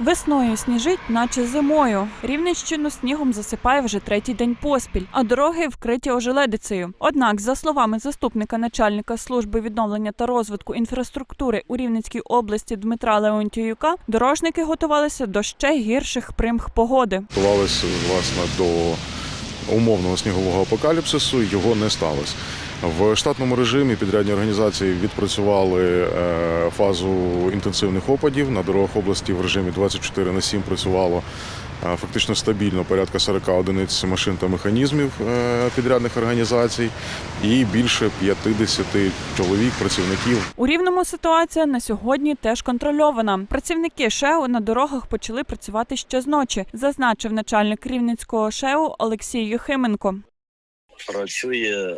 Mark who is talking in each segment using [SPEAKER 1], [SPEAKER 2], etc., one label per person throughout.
[SPEAKER 1] Весною сніжить, наче зимою. Рівненщину снігом засипає вже третій день поспіль, а дороги вкриті ожеледицею. Однак, за словами заступника начальника служби відновлення та розвитку інфраструктури у Рівненській області Дмитра Леонтіюка, дорожники готувалися до ще гірших примх погоди.
[SPEAKER 2] Готувалися власне до умовного снігового апокаліпсису. Його не сталося. В штатному режимі підрядні організації відпрацювали е, фазу інтенсивних опадів на дорогах області в режимі 24 на 7 працювало е, фактично стабільно порядка 40 одиниць машин та механізмів е, підрядних організацій і більше 50 чоловік працівників
[SPEAKER 1] У рівному ситуація на сьогодні теж контрольована. Працівники ШЕУ на дорогах почали працювати ще з ночі, зазначив начальник рівненського ШЕУ Олексій Юхименко.
[SPEAKER 3] працює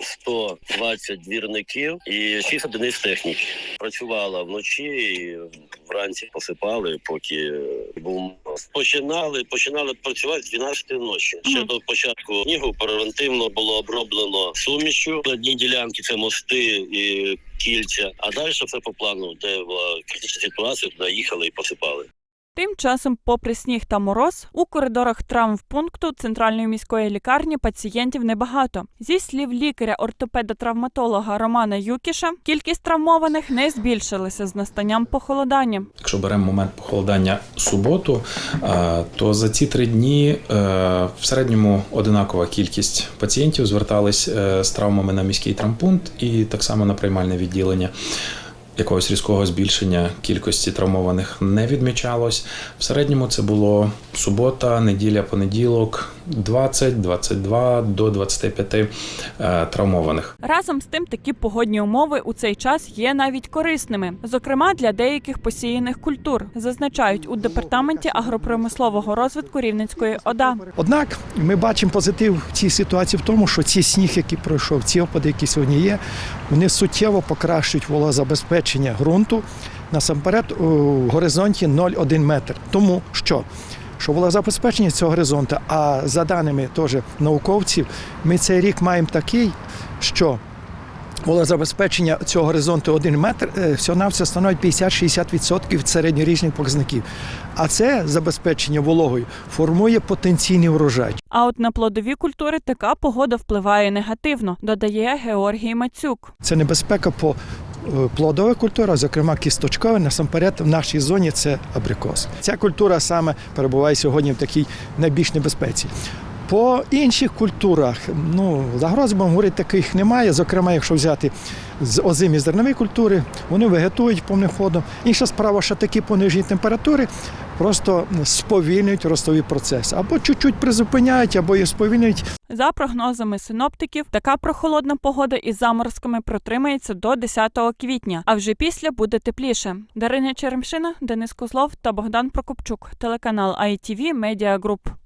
[SPEAKER 3] 120 двірників і 6 одиниць техніки. Працювала вночі і вранці посипали, поки був. Починали, починали працювати з 12 ночі. Ще до початку снігу превентивно було оброблено сумішю. Одні ділянки це мости і кільця. А далі все по плану, де була критична ситуація, туди їхали і посипали.
[SPEAKER 1] Тим часом, попри сніг та мороз, у коридорах травмпункту центральної міської лікарні пацієнтів небагато. Зі слів лікаря-ортопеда-травматолога Романа Юкіша, кількість травмованих не збільшилася з настанням похолодання.
[SPEAKER 4] Якщо беремо момент похолодання суботу, е, то за ці три дні е, в середньому одинакова кількість пацієнтів звертались е, з травмами на міський травмпункт і так само на приймальне відділення. Якогось різкого збільшення кількості травмованих не відмічалось. В середньому це було субота, неділя, понеділок, 20, 22 до 25 е, травмованих.
[SPEAKER 1] Разом з тим, такі погодні умови у цей час є навіть корисними, зокрема для деяких посіяних культур, зазначають у департаменті агропромислового розвитку Рівненської ОДА.
[SPEAKER 5] Однак ми бачимо позитив в цій ситуації в тому, що ці сніг, який пройшов, ці опади, які сьогодні є, вони суттєво покращують волозабезпечення ґрунту насамперед у горизонті 0,1 метр. Тому що що волозабезпечення цього горизонту, а за даними теж науковців, ми цей рік маємо такий, що волозабезпечення цього горизонту 1 метр е, всього-навсього становить 50-60% від середньорічних показників. А це забезпечення вологою формує потенційний урожай.
[SPEAKER 1] А от на плодові культури така погода впливає негативно, додає Георгій Мацюк.
[SPEAKER 5] Це небезпека по е, культура, культурах, зокрема кісточкова, насамперед в нашій зоні це абрикос. Ця культура саме перебуває сьогодні в такій найбільш небезпеці. По інших культурах, ну, загроз, будемо говорити, таких немає. Зокрема, якщо взяти з озимі зернові культури, вони вегетують повним ходом. Інша справа, що такі понижені температури просто сповільнюють ростовий процес. Або чуть-чуть призупиняють, або їх сповільнюють,
[SPEAKER 1] За прогнозами синоптиків, така прохолодна погода із заморозками протримається до 10 квітня, а вже після буде тепліше. Дарина Черемшина, Денис Козлов та Богдан Прокопчук, телеканал ITV Media Group.